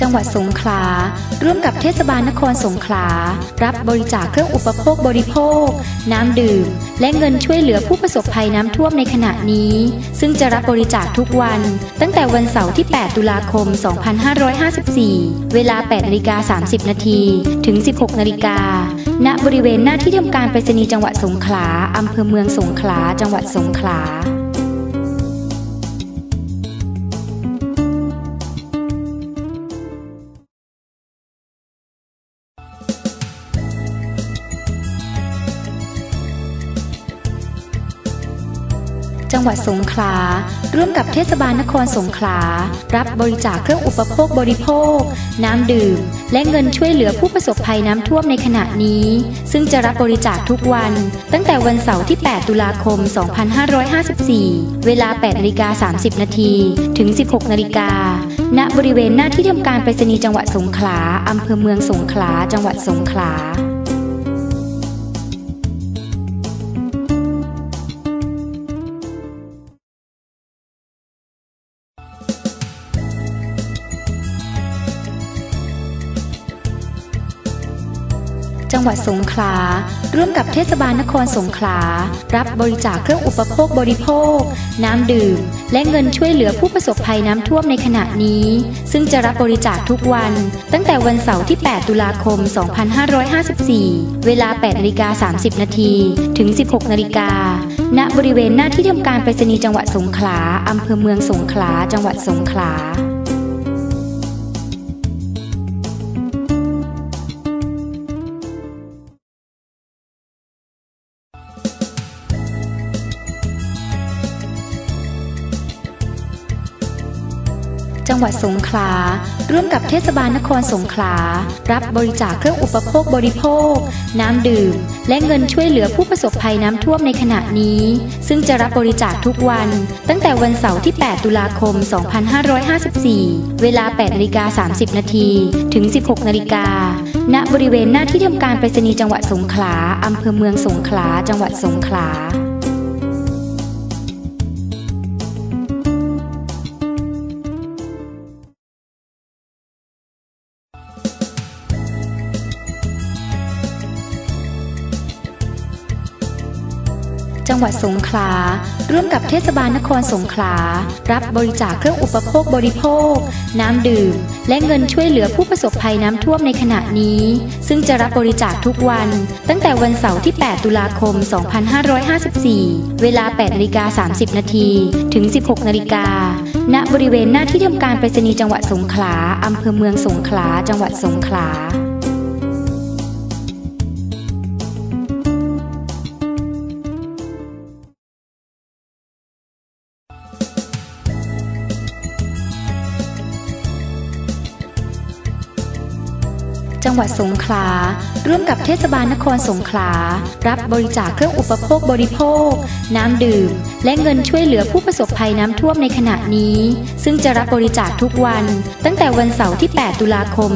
จังหวัดสงขลา ร่วมกับเทศบาลนครสงขลา รับบริจาคเครื่องอุปโภคบริโภค น้ำดื่ม และเงินช่วยเหลือผู้ประสบภัยน้ำท่วมในขณะนี้ ซึ่งจะรับบริจาคทุกวัน ตั้งแต่วันเสาร์ที่ 8 ตุลาคม 2554 เวลา 8นาฬิกา30 นาทีถึง 16 นาฬิกา ณ บริเวณหน้าที่ทำการไปรษณีย์จังหวัดสงขลาอำเภอเมืองสงขลา จังหวัดสงขลา จังหวัดสงขลา ร่วมกับเทศบาลนครสงขลา รับบริจาคเครื่องอุปโภคบริโภค น้ำดื่ม และเงินช่วยเหลือผู้ประสบภัยน้ำท่วมในขณะนี้ ซึ่งจะรับบริจาคทุกวัน ตั้งแต่วันเสาร์ที่ 8 ตุลาคม 2554 เวลา8นาฬิกา30 นาทีถึง 16 นาฬิกา ณ บริเวณหน้าที่ทำการไปรษณีย์จังหวัดสงขลาอำเภอเมืองสงขลา จังหวัดสงขลา จังหวัดสงขลา ร่วมกับเทศบาลนครสงขลา รับบริจาคเครื่องอุปโภคบริโภค น้ำดื่ม และเงินช่วยเหลือผู้ประสบภัยน้ำท่วมในขณะนี้ ซึ่งจะรับบริจาคทุกวัน ตั้งแต่วันเสาร์ที่ 8 ตุลาคม 2554 เวลา8นาฬิกา30 นาทีถึง 16 นาฬิกา ณ บริเวณหน้าที่ทำการไปรษณีย์จังหวัดสงขลาอำเภอเมืองสงขลา จังหวัดสงขลา จังหวัดสงขลา ร่วมกับเทศบาลนครสงขลา รับบริจาคเครื่องอุปโภคบริโภค น้ำดื่ม และเงินช่วยเหลือผู้ประสบภัยน้ำท่วมในขณะนี้ ซึ่งจะรับบริจาคทุกวัน ตั้งแต่วันเสาร์ที่ 8 ตุลาคม 2554 เวลา 8นาฬิกา30 นาทีถึง 16 นาฬิกา ณ บริเวณหน้าที่ทำการไปรษณีย์จังหวัดสงขลาอำเภอเมืองสงขลา จังหวัดสงขลา จังหวัดสงขลา ร่วมกับเทศบาลนครสงขลา รับบริจาคเครื่องอุปโภคบริโภค น้ำดื่ม และเงินช่วยเหลือผู้ประสบภัยน้ำท่วมในขณะนี้ ซึ่งจะรับบริจาคทุกวัน ตั้งแต่วันเสาร์ที่ 8 ตุลาคม 2554 เวลา 8นาฬิกา30 นาทีถึง 16นาฬิกาณบริเวณหน้าที่ทำการไปรษณีย์จังหวัดสงขลาอำเภอเมืองสงขลา จังหวัดสงขลา จังหวัดสงขลา ร่วมกับเทศบาลนครสงขลา รับบริจาคเครื่องอุปโภคบริโภค น้ำดื่ม และเงินช่วยเหลือผู้ประสบภัยน้ำท่วมในขณะนี้ ซึ่งจะรับบริจาคทุกวัน ตั้งแต่วันเสาร์ที่ 8 ตุลาคม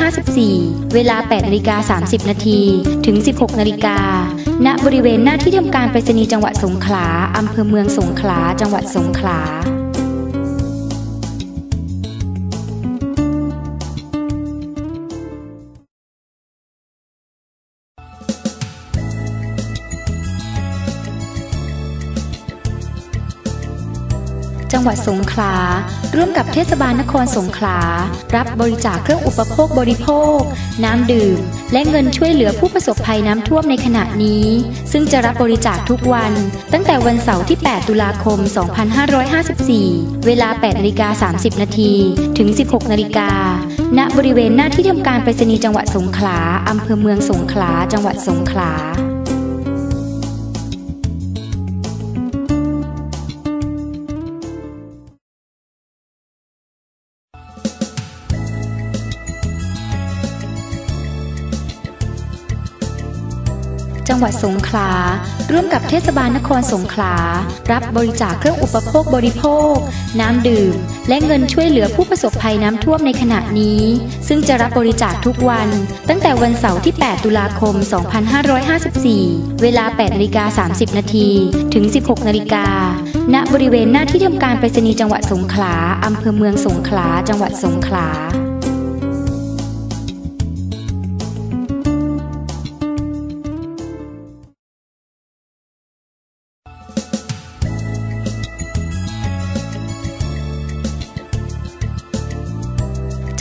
2554 เวลา8นาฬิกา30 นาทีถึง 16 นาฬิกา ณ บริเวณหน้าที่ทำการไปรษณีย์จังหวัดสงขลาอำเภอเมืองสงขลา จังหวัดสงขลา จังหวัดสงขลา ร่วมกับเทศบาลนครสงขลา รับบริจาคเครื่องอุปโภคบริโภค น้ำดื่ม และเงินช่วยเหลือผู้ประสบภัยน้ำท่วมในขณะนี้ ซึ่งจะรับบริจาคทุกวัน ตั้งแต่วันเสาร์ที่ 8 ตุลาคม 2554 เวลา 8นาฬิกา30 นาทีถึง 16นาฬิกาณบริเวณหน้าที่ทำการไปรษณีย์จังหวัดสงขลาอำเภอเมืองสงขลา จังหวัดสงขลา จังหวัดสงขลา ร่วมกับเทศบาลนครสงขลา รับบริจาคเครื่องอุปโภคบริโภค น้ำดื่ม และเงินช่วยเหลือผู้ประสบภัยน้ำท่วมในขณะนี้ ซึ่งจะรับบริจาคทุกวัน ตั้งแต่วันเสาร์ที่ 8 ตุลาคม 2554 เวลา8นาฬิกา30 นาทีถึง 16 นาฬิกา ณ บริเวณหน้าที่ทำการไปรษณีย์จังหวัดสงขลาอำเภอเมืองสงขลา จังหวัดสงขลา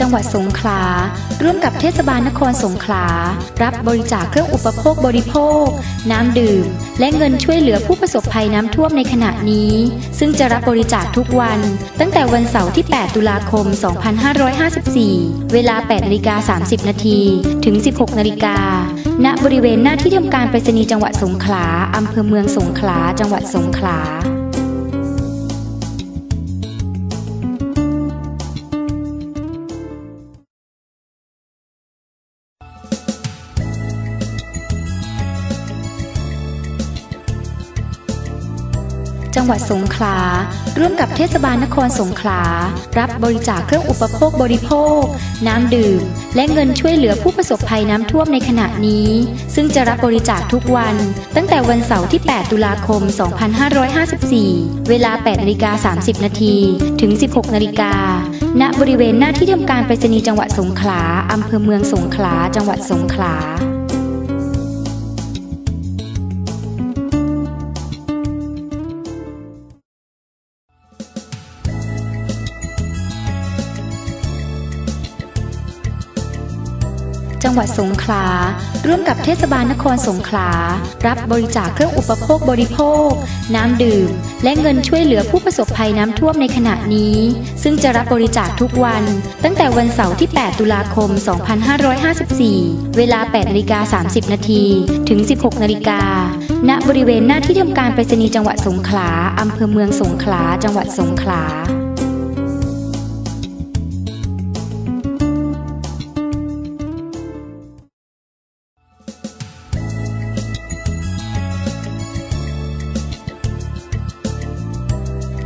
จังหวัดสงขลา ร่วมกับเทศบาลนครสงขลา รับบริจาคเครื่องอุปโภคบริโภค น้ำดื่ม และเงินช่วยเหลือผู้ประสบภัยน้ำท่วมในขณะนี้ ซึ่งจะรับบริจาคทุกวัน ตั้งแต่วันเสาร์ที่ 8 ตุลาคม 2554 เวลา8นาฬิกา30 นาทีถึง 16 นาฬิกา ณ บริเวณหน้าที่ทำการไปรษณีย์จังหวัดสงขลาอำเภอเมืองสงขลา จังหวัดสงขลา จังหวัดสงขลา ร่วมกับเทศบาลนครสงขลา รับบริจาคเครื่องอุปโภคบริโภค น้ำดื่ม และเงินช่วยเหลือผู้ประสบภัยน้ำท่วมในขณะนี้ ซึ่งจะรับบริจาคทุกวัน ตั้งแต่วันเสาร์ที่ 8 ตุลาคม 2554 เวลา 8นาฬิกา30 นาทีถึง 16 นาฬิกา ณ บริเวณหน้าที่ทำการไปรษณีย์จังหวัดสงขลาอำเภอเมืองสงขลา จังหวัดสงขลา จังหวัดสงขลา ร่วมกับเทศบาลนครสงขลา รับบริจาคเครื่องอุปโภคบริโภค น้ำดื่ม และเงินช่วยเหลือผู้ประสบภัยน้ำท่วมในขณะนี้ ซึ่งจะรับบริจาคทุกวัน ตั้งแต่วันเสาร์ที่ 8 ตุลาคม 2554 เวลา 8นาฬิกา30 นาทีถึง 16นาฬิกาณบริเวณหน้าที่ทำการไปรษณีย์จังหวัดสงขลาอำเภอเมืองสงขลา จังหวัดสงขลา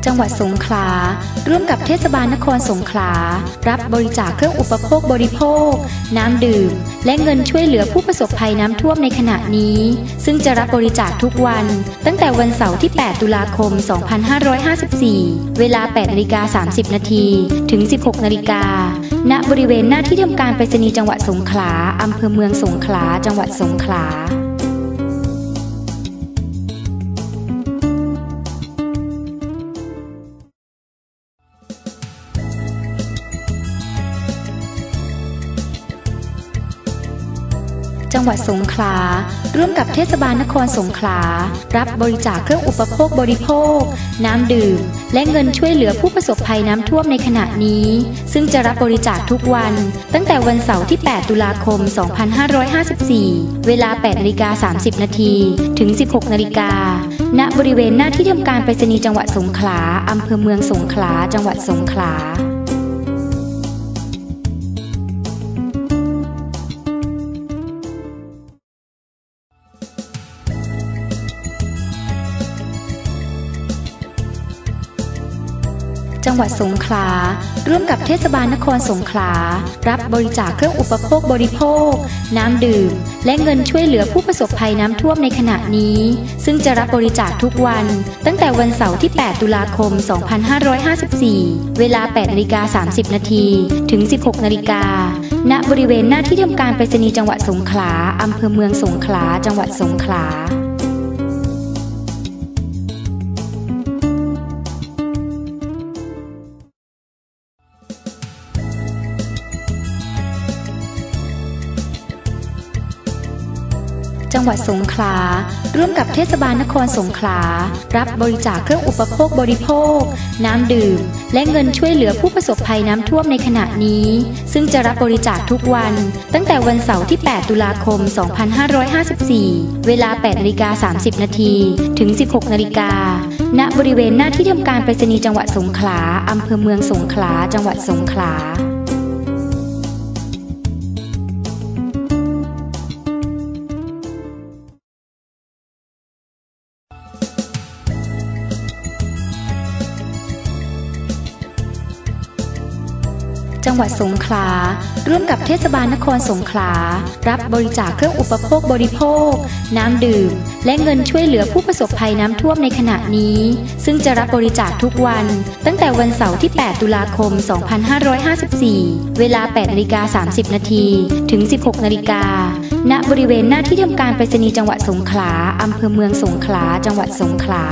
จังหวัดสงขลา ร่วมกับเทศบาลนครสงขลา รับบริจาคเครื่องอุปโภคบริโภค น้ำดื่ม และเงินช่วยเหลือผู้ประสบภัยน้ำท่วมในขณะนี้ ซึ่งจะรับบริจาคทุกวัน ตั้งแต่วันเสาร์ที่ 8 ตุลาคม 2554 เวลา 8นาฬิกา30 นาทีถึง 16นาฬิกาณบริเวณหน้าที่ทำการไปรษณีย์จังหวัดสงขลาอำเภอเมืองสงขลา จังหวัดสงขลา จังหวัดสงขลา ร่วมกับเทศบาลนครสงขลา รับบริจาคเครื่องอุปโภคบริโภค น้ำดื่ม และเงินช่วยเหลือผู้ประสบภัยน้ำท่วมในขณะนี้ ซึ่งจะรับบริจาคทุกวัน ตั้งแต่วันเสาร์ที่ 8 ตุลาคม 2554 เวลา8นาฬิกา30 นาทีถึง 16 นาฬิกา ณ บริเวณหน้าที่ทำการไปรษณีย์จังหวัดสงขลาอำเภอเมืองสงขลา จังหวัดสงขลา จังหวัดสงขลา ร่วมกับเทศบาลนครสงขลา รับบริจาคเครื่องอุปโภคบริโภค น้ำดื่ม และเงินช่วยเหลือผู้ประสบภัยน้ำท่วมในขณะนี้ ซึ่งจะรับบริจาคทุกวัน ตั้งแต่วันเสาร์ที่ 8 ตุลาคม 2554 เวลา 8นาฬิกา30 นาทีถึง 16นาฬิกาณบริเวณหน้าที่ทำการไปรษณีย์จังหวัดสงขลาอำเภอเมืองสงขลา จังหวัดสงขลา จังหวัดสงขลา ร่วมกับเทศบาลนครสงขลา รับบริจาคเครื่องอุปโภคบริโภค น้ำดื่ม และเงินช่วยเหลือผู้ประสบภัยน้ำท่วมในขณะนี้ ซึ่งจะรับบริจาคทุกวัน ตั้งแต่วันเสาร์ที่ 8 ตุลาคม 2554 เวลา8นาฬิกา30 นาทีถึง 16 นาฬิกา ณ บริเวณหน้าที่ทำการไปรษณีย์จังหวัดสงขลาอำเภอเมืองสงขลา จังหวัดสงขลา จังหวัดสงขลา ร่วมกับเทศบาลนครสงขลา รับบริจาคเครื่องอุปโภคบริโภค น้ำดื่ม และเงินช่วยเหลือผู้ประสบภัยน้ำท่วมในขณะนี้ ซึ่งจะรับบริจาคทุกวัน ตั้งแต่วันเสาร์ที่ 8 ตุลาคม 2554 เวลา 8นาฬิกา30 นาทีถึง 16นาฬิกาณบริเวณหน้าที่ทำการไปรษณีย์จังหวัดสงขลาอำเภอเมืองสงขลา จังหวัดสงขลา